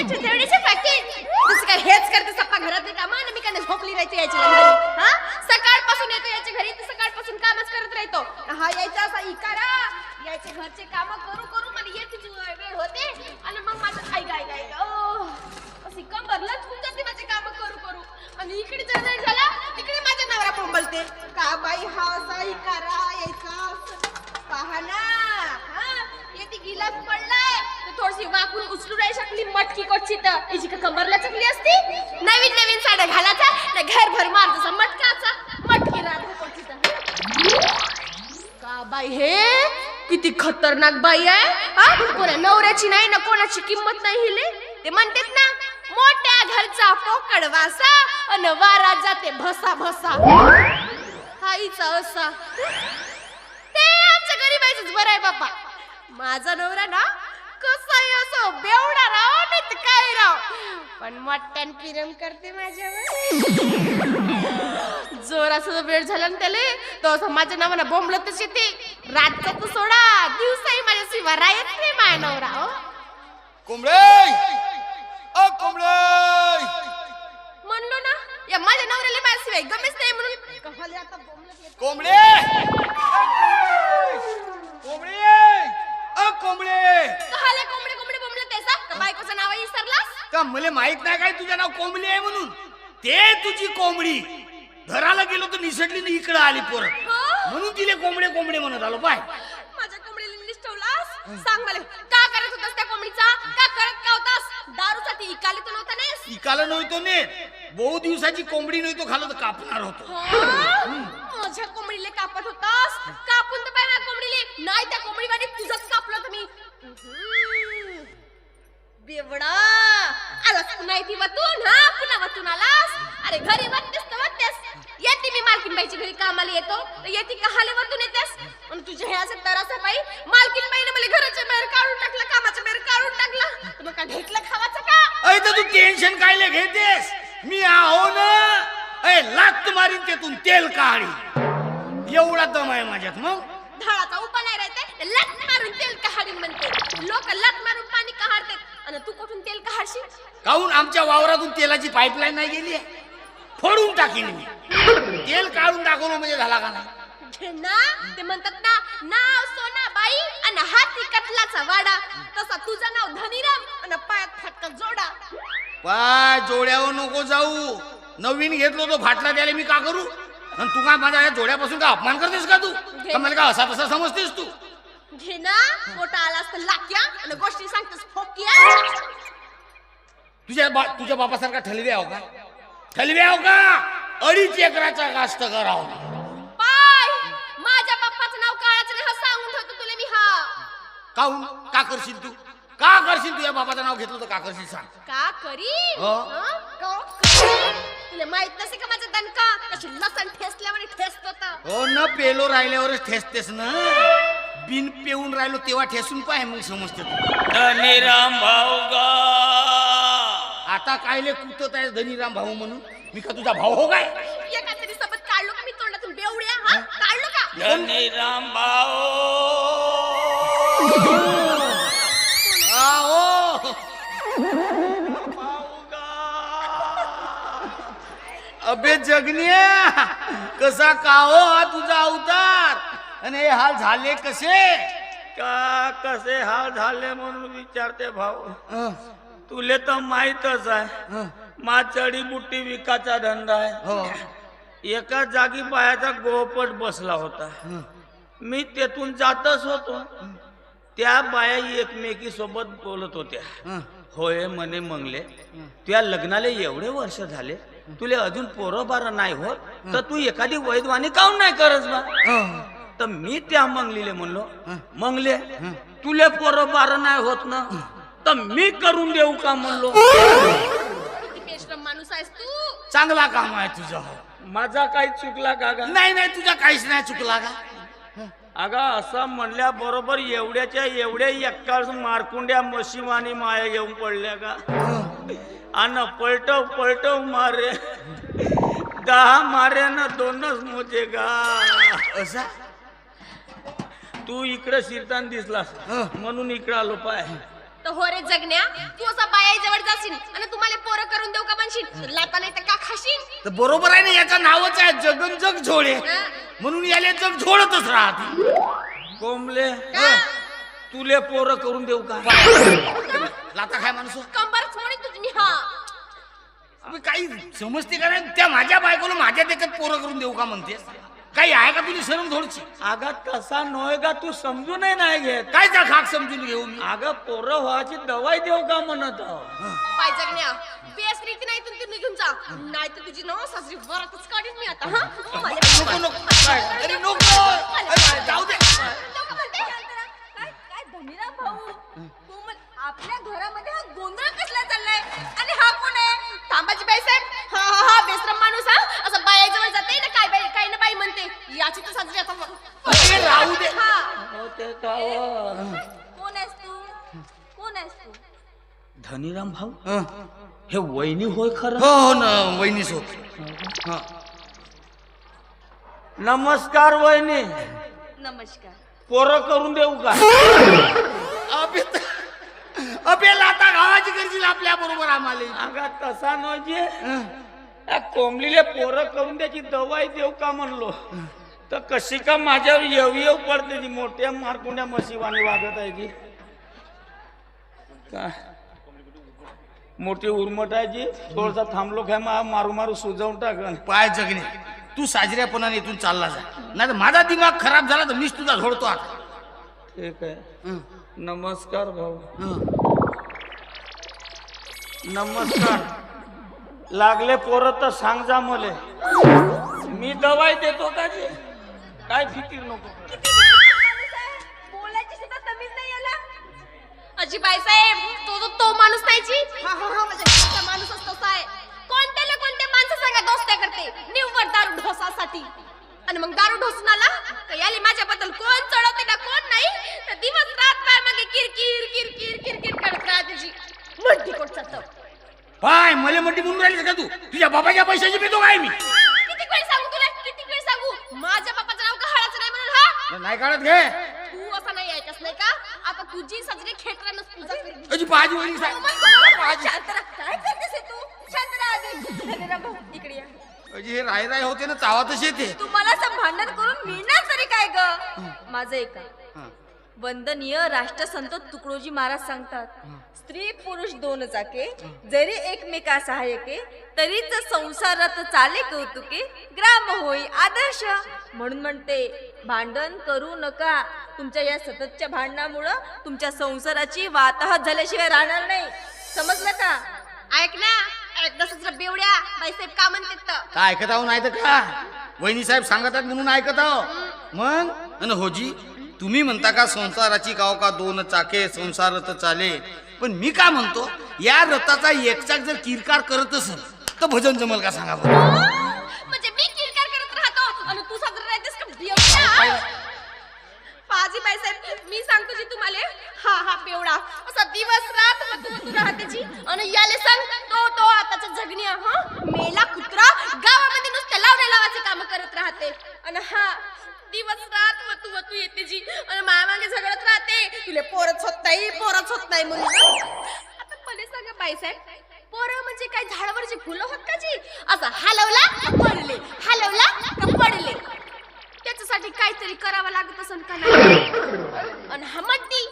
त्याचे तेवढेचे पाकिट तसं काय हेच करते सप्पा घरातले काम आणि मी काय झोपली राहते याच्या घरी. हा? सकाळपासून येतो याच्या घरी तर सकाळपासून कामच करत राहतो. हा यायचा असा इकारा. याचे घरचे काम करू करू म्हणजे मला येते वेळ होते. आणि मग माझं काय काय काय अशी कंबरलाच होऊन जाते माझे काम करू करू. आणि इकडे जर नाही झाला तिकडे माझ्या नवरा बोंबलते. का बाई हा असा इकारा यायचा पहा ना. हा येते गिलास पडलाय. थोडीशी वाकून उचलू नाही शकली मटकी कोची तर. हिची का कंबरला चकली असती. नवीन नवीन साड्या घालायचा ना घरभर मार तसा मटकाचा. मटकी राहते का बाई हे? किती खतरनाक बाई आहे हा? कोणा नवऱ्याची नाही ना कोणाची किंमत नाही हिले. ते म्हणतात ना मोठ्या घरचा पोकड वासा अन वारा जाते भसा भसा. हाईचा असा. ते आमच्या गरीबाईच बरं आहे बाप्पा माझा नवरा ना कसाही असो? बेवडा राव नाही काय राव? पण मट्ट्यान पिरम करते माझ्यावर. जोराचा वेळ झाला ना त्याले तो असं माझ्या नावानं बोंबलतच येते. रातचा तर सोडा दिवसाही माझ्या शिवा रायत नाही माझ्या नवरा हो. कोंबडे अ कोंबडे म्हणलो ना या माझ्या नवऱ्याला माझ्या शिवाय गमेच नाही म्हणून. बोंबलत येते. कोंबडे कोंबडे अ कोंबडे! कहाले कोंबडे कोंबडे बोंबलत आहे सा? का बायकोचं नाव विसरलास का मला माहीत नाही काय तुझं नाव कोंबडी आहे म्हणून? ते तुझी कोंबडी. घराला गेलो तर निसटली ना इकडं आली परत. हो? म्हणून तिले कोंबडे कोंबडे म्हणत आलो. पाय. माझ्या कोंबडीला निष्ठवलास सांग मला. का करत होतास त्या कोंबडीचा? का करत का होतास दारूसाठी इकाली तर नव्हता नेस. इकाला नव्हतो ने बहु दिवसाची कोंबडी नव्हतो खालो तर कापणार होतो. हो? माझ्या कोंबडीला कापत होतास? टेन्शन कायले घेतेस? मी आहो ना. अय लात मारीन तेतून तेल काढी. एवढा दम आहे माझ्यात मग? धाळाचा उपा नाही राहते लट मारून तेल कहाडी म्हणते. लोक लट मारून पाणी कहाडतात आणि तू कुठून तेल कहाडशील काहून आमच्या वावरातून तेलाची पाईपलाईन नाही गेली? फोडून टाकीन मी. तेल काढून दाखवलं म्हणजे झाला का नाही? ना ते म्हणतात ना नाव सोना बाई आणि हाती कटलाचा वाडा. तसा तुझं नाव धनीराम आणि पायात फटका जोडा. पाय जोड्यावर नको जाऊ. नवीन घेतलो तो फाटला त्याला मी का करू? आणि तू काय माझ्या या जोड्यापासून का अपमान करतेस का तू? का मला का असा तसा समजतेस तू? घे ना. मोठा आलास तर लाक्या आणि गोष्टी सांगतेस फोकिया. तुझ्या बा तुझ्या बापासारखा ठलवे आहो का? ठलवे आहो का? अडीच एकराचा कास्त करावं. पाय! माझ्या बाप्पाचं नाव काळाचं नाही हा सांगून ठेवतो तुला मी हा. काहून? का करशील तू? का करशील तुझ्या बापाचं नाव घेतलं तर का करशील सांग. का करीन? हो. हं? का करीन? तुला माहीत नसे का माझा दणका? कशी लसण ठेसल्यावर ठेसत हो न पेलो राहिल्यावरच ठेसतेस ना. बिन पेऊन राहिलो तेव्हा ठेसून पाय मग समजते तू. धनीराम भाऊ गा. आता कायले कुतत आहे धनीराम भाऊ म्हणून? मी का तुझा भाऊ हो काय? एका तरी सोबत काढलो का मी तोंडातून बेवड्या? हा? काढलो का? धनीराम भाऊ. अबे जगन्या कसा का हो हा तुझा अवतार? आणि हे हाल झाले कसे? का कसे हाल झाले म्हणून विचारते भाऊ. तुले तर माहीतच आहे मा चढी बुट्टी विकाचा धंदा आहे. हो. एका जागी बायाचा गोपट बसला होता. मी तेथून जातच होतो. त्या बाया एकमेकी सोबत बोलत होत्या. होय म्हणे मंगले तुझ्या लग्नाला एवढे वर्ष झाले? तुले अजून पोरं बारं नाही होत तर तू एखादी वैद्वानी काऊन नाही करत बा? हं. तर मी त्या मंगलीले म्हणलो मंगले तुले पोरं बारं नाही होत ना? तर मी करून देऊ का म्हणलो? माणूस आहेस तू? चांगला काम आहे तुझं. माझा काही चुकला का गा? नाही नाही तुझा काहीच नाही चुकला का? अगा असं म्हणल्या बरोबर एवढ्याच्या एवढ्या एक्काळ मारकुंड्या मशिमानी माया येऊन पडल्या का? आणि पलटव पलटव मारे. दहा मारे ना दोनच मोजे गा. असा? तू इकडे शिरताना दिसलास. हं. म्हणून इकडे आलो पाय. तर हो रे जगण्या तू असा बाया जवळ जाशील आणि तुम्हाला पोरं करून देऊ का म्हणशील? लाता नाही तर का खाशील? तर बरोबर आहे ना याचं नावच आहे जगन जग झोळे. म्हणून याले जग झोडतच राहते. कोंबले? तुले पोरं करून देऊ का? लाता काय माणूस. कंबर अबे काही समजते का नाही? त्या माझ्या बायकोला माझ्या देखत पोरं करून देऊ का म्हणते? काही आहे का तुझी शरम थोडीची अगं तसा नव्हे का तू समजूनही नाही घेत. काय त्या खाक समजून घेऊ मी? अगं पोरं व्हायची दवाई देऊ का म्हणत आहो. पाय जगण्या बेस रीती नाही तू निघून जा. नाही तर तुझी नव सासरी वरातच काढीन मी आता हा? नको नको काय? अरे नको. अरे, जाऊ दे नको म्हणते. काय काय धनीराम भाऊ तू म्हण आपल्या घरामध्ये हा गोंधळ कसला चाललाय आणि हा कोण आहे तांबाची बाई साहेब हा हा हा बेसरम माणूस हा? असं बायाजवळ जाते ना काय बाई काही ना बाई म्हणते. याची तर साजरी आता अरे, राहू दे. हा. हो ते का हो. कोण आहेस तू? कोण आहेस तू? धनीराम भाऊ? हं. हे वहिनी होय खरं? हो हो ना वहिनी सोबत हं. नमस्कार वहिनी. नमस्कार. पोरं करून देऊ का? अबे त- अबे लाता गावाची करशील आपल्या बरोबर आम्हाला. अगं तसा नव्हे. या कोंबलीले पोरं करून त्याची दवाई देऊ का म्हणलो? तर कशी का माझ्यावर येऊ येऊ पडते ती मोठ्या मारकुंड्या मशिवाने वागत आहे की? काय मोठी उर्मट आहे जी थोडसा थांबलो काय मा- मारू मारू सुजवून टाकन पाय जगणे. तू साजऱ्यापणाने इथून चालला जा. नाही माझा दिमाग खराब झाला तर मीच तुझा झोडतो आता. ठीक आहे. हं. नमस्कार भाऊ. नमस्कार. लागले पोरं तर सांग जा मले. मी दवाई देतो का जी? काय फिकीर नको बोलायची सुद्धा तमीज नाही याला. अजी तो तो तो माणूस नाही जी. हा हा हा म्हणजे कोणत्याला कोणत्या माणसं सांगा दोस्त्या करते. निव्वळ दारू ढोसासाठी. आणि मग दारू ढोसून आला तर याली माझ्याबद्दल कोण चढवते ना कोण नाही? तर दिवस रात काय मागे किरकिर किरकिर किरकिर करत राहते जी म्हणती कोण चालतं पाय मला म्हणते म्हणून राहिलीस का तू? तुझ्या बाबाच्या पैशाची पितो काय मी? किती वेळ सांगू तुला? किती वेळ सांगू? माझ्या बापाचं नाव गहाळाचं नाही म्हणून हा? नाही काढत घे. तू असं नाही ऐकस नाही का? आता तुझी सजरी खेटरानच पूजा Oh साहेब my God. शांत राहा काय करतेस तू? शांत राहा आधी. धनीराम भाऊ इकडे या. अजी हे राय राय होते ना तावातच येते. तुम्हाला असं भांडण करून मिळणार तरी काय ग? माझं ऐका हं. वंदनीय राष्ट्रसंत तुकडोजी महाराज सांगतात स्त्री पुरुष दोन चाके जरी एकमेका सहाय्यके तरीच संसारात चाले कौतुके ग्राम होई आदर्श. म्हणून म्हणते भांडण करू नका. तुमच्या या सततच्या भांडणामुळं तुमच्या संसाराची वाताहत झाल्याशिवाय राहणार नाही. समजलं का? ऐक ना एकदा बेवड्या. बाईसाहेब का म्हणतात तर? ऐकत आहो नाही तर का? वहिनी साहेब सांगत आहेत म्हणून ऐकत आहो. मग? अन होजी तुम्ही म्हणता का संसाराची गाव का दोन चाके संसार रथ चाले. पण मी का म्हणतो या रथाचा एकचाक जर किरकार करत असेल तर भजन जमल का सांगा बरं? म्हणजे मी किरकार करत राहतो आणि तू साजरा राहतेस का पाजी मी सांगतो जी तुम्हाला. हा हा बेवडा. असा दिवस रात मग तू राहते आणि याले सांग तो तो आताच्या जगण्या हा मेला कुत्रा गावामध्ये नुसते लावण्या लावायचे काम करत राहते आणि हा दिवस तू येते जी. आणि माया मागे झगडत राहते. तुला पोरच होत नाही पोरच होत नाही म्हणून आता पहिले सांगा बाईसाहेब पोरं म्हणजे काय? झाडावरची फुलं होत का जी? असं हलवला का पडले? हलवला का पडले? त्याच्यासाठी काहीतरी करावं लागत असेल का नाही? आणि हमट्टी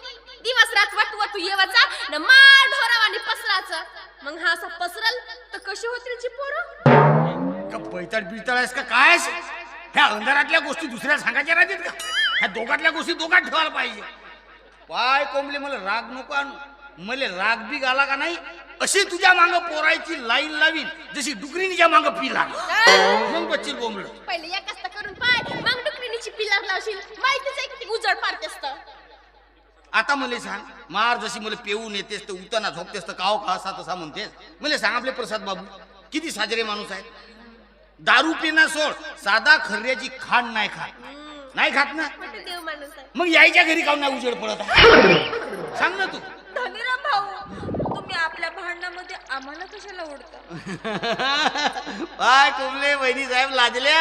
दिवस रात वाटू वाटू येवाचा न मार ढोरावानी पसराचा. मग हा असा पसरल तर कशी होतील जी पोरं? का बैताड बिळताळ आहेस का? काय ह्या अंधारातल्या गोष्टी दुसऱ्या सांगायच्या राहतील का? ह्या दोघातल्या गोष्टी दोघात ठेवायला पाहिजे. पाय कोंबले मला राग नको आणू. मला राग बी आला का नाही अशी तुझ्या मांग पोरायची लाईन लावीन जशी डुकरीनीच्या मांग पी लागली. मग बच्ची कोंबड पहिले या कष्ट करून पाय मग डुकरीनीची पिलार लावशील माहितीच आहे किती उजळ पाडते असतं आता मला सांग मार जशी मला पेऊन येतेस तर उताना झोपतेस तर काव का असा तसा म्हणतेस. मला सांग आपले प्रसाद बाबू किती साजरे माणूस आहेत? दारू पिना सोड साधा खर्याची खाण नाही खात. नाही खात ना. देव माणूस आहे. मग यायच्या घरी काऊन नाही उजेड पडत आहे? सांग ना तू. धनीराम भाऊ तुम्ही आपल्या भांडणामध्ये आम्हाला कशाला ओढता? काय कुमले वहिनी साहेब लाजल्या.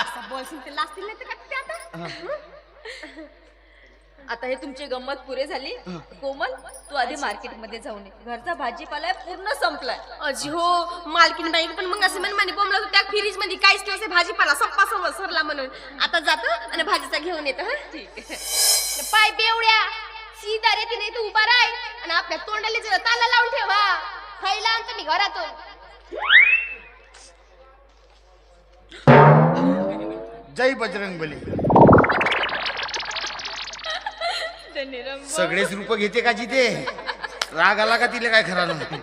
असं बोलशील ते लाजतील नाही तर काय? ते आता आता हे तुमची गंमत पुरे झाली. कोमल तू आधी मार्केटमध्ये जाऊन ये. घरचा भाजीपाला पूर्ण संपलाय. अजी हो मालकीन बाई पण मग असं मन म्हणे बोंबला त्या फ्रीजमध्ये काहीच नसे भाजीपाला सप्पा समोर सरला म्हणून. आता जातो आणि भाजीचा घेऊन येतो हा? ठीक आहे. पाय बेवड्या सीधा रे तिने तू उभा राय आणि आपल्या तोंडाला जरा ताला लावून ठेवा. खायला आणतो मी घरातून. जय बजरंग बली धन्यराम सगळेच रूप घेते का जिथे? राग आला का तिला काय खरा नाही?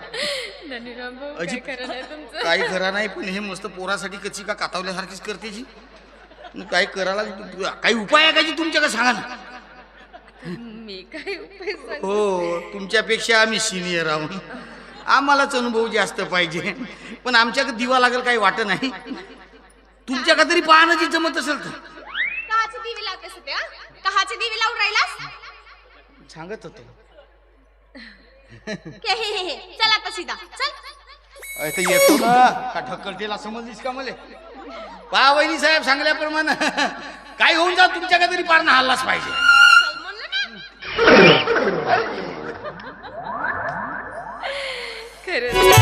धन्यराम भाऊ अजी- काय खरं नाही तुमचं? काही खरा नाही पण हे मस्त पोरासाठी कच्ची का कातावल्यासारखीच करते जी. मग काय करायला काही उपाय आहे का जी तुमच्याकडे सांगा ना? मी काय उपाय सांगू? हो तुमच्यापेक्षा आम्ही सिनियर आहोत. आम्हालाच अनुभव जास्त पाहिजे. पण आमच्याकडे दिवा लागेल काही वाटत नाही. तुमच्याकडे तरी पाहणं जी जमत असेल तर. कहाचे दिवे लावतेस ते हा? कहाचे दिवे लावून राहिलास? सांगत होतो. के हे हे हे चल आता सीधा चल. अरे येतो ना. का ढक्कलतेला समजलीस का मले? पहा वहिनी साहेब सांगल्याप्रमाणे. काय होऊन जा तुमच्याकडे तरी पारणं हल्लाच पाहिजे. चल म्हणलं ना खरंच.